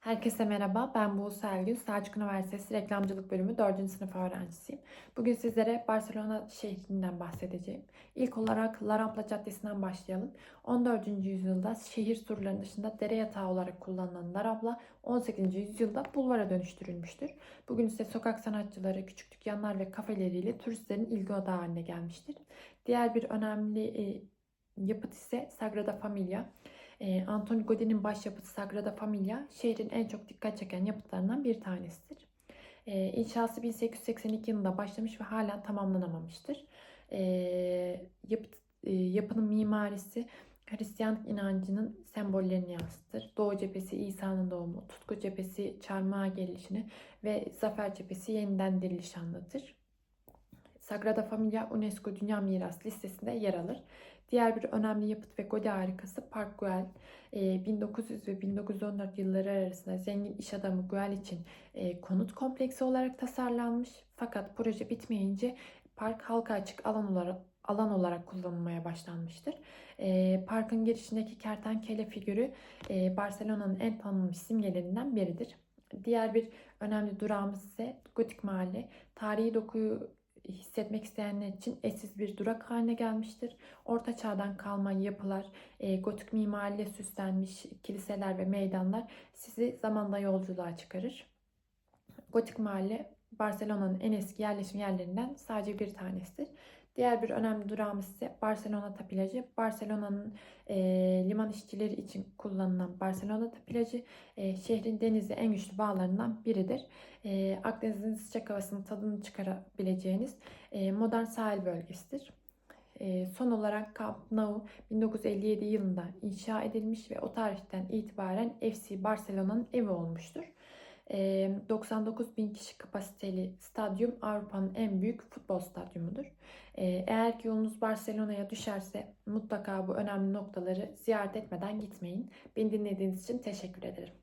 Herkese merhaba, ben Buse Ergün, Selçuk Üniversitesi Reklamcılık Bölümü 4. sınıf öğrencisiyim. Bugün sizlere Barcelona şehrinden bahsedeceğim. İlk olarak La Rambla Caddesi'nden başlayalım. 14. yüzyılda şehir surlarının dışında dere yatağı olarak kullanılan La Rambla, 18. yüzyılda bulvara dönüştürülmüştür. Bugün ise sokak sanatçıları, küçük dükkanlar ve kafeleriyle turistlerin ilgi odağı haline gelmiştir. Diğer bir önemli e, yapıt ise Sagrada Familia. E, Anthony Gaudí'nin başyapıtı Sagrada Familia şehrin en çok dikkat çeken yapıtlarından bir tanesidir. E, inşası 1882 yılında başlamış ve hala tamamlanamamıştır. E, yapıt, e, yapının mimarisi Hristiyanlık inancının sembollerini yansıtır. Doğu cephesi İsa'nın doğumu, Tutku cephesi çarmıha gelişini ve Zafer cephesi yeniden diriliş anlatır. Sagrada Familia UNESCO Dünya Miras listesinde yer alır. Diğer bir önemli yapıt ve Godi harikası Park Güell. 1900 ve 1914 yılları arasında zengin iş adamı Güell için e, konut kompleksi olarak tasarlanmış. Fakat proje bitmeyince park halka açık alan olarak alan olarak kullanılmaya başlanmıştır. E, parkın girişindeki kertenkele figürü e, Barcelona'nın en tanınmış simgelerinden biridir. Diğer bir önemli durağımız ise Gotik Mahalle. Tarihi dokuyu hissetmek isteyenler için eşsiz bir durak haline gelmiştir. Orta çağdan kalma yapılar, e, gotik mimariyle süslenmiş kiliseler ve meydanlar sizi zamanda yolculuğa çıkarır. Gotik mahalle Barcelona'nın en eski yerleşim yerlerinden sadece bir tanesidir. Diğer bir önemli durağımız ise Barcelona plajı. Barcelona'nın e, liman işçileri için kullanılan Barcelona plajı e, şehrin denize en güçlü bağlarından biridir. E, Akdeniz'in sıcak havasının tadını çıkarabileceğiniz e, modern sahil bölgesidir. E, son olarak Camp Nou 1957 yılında inşa edilmiş ve o tarihten itibaren FC Barcelona'nın evi olmuştur. 99 bin kişi kapasiteli stadyum Avrupa'nın en büyük futbol stadyumudur. Eğer ki yolunuz Barcelona'ya düşerse mutlaka bu önemli noktaları ziyaret etmeden gitmeyin. Beni dinlediğiniz için teşekkür ederim.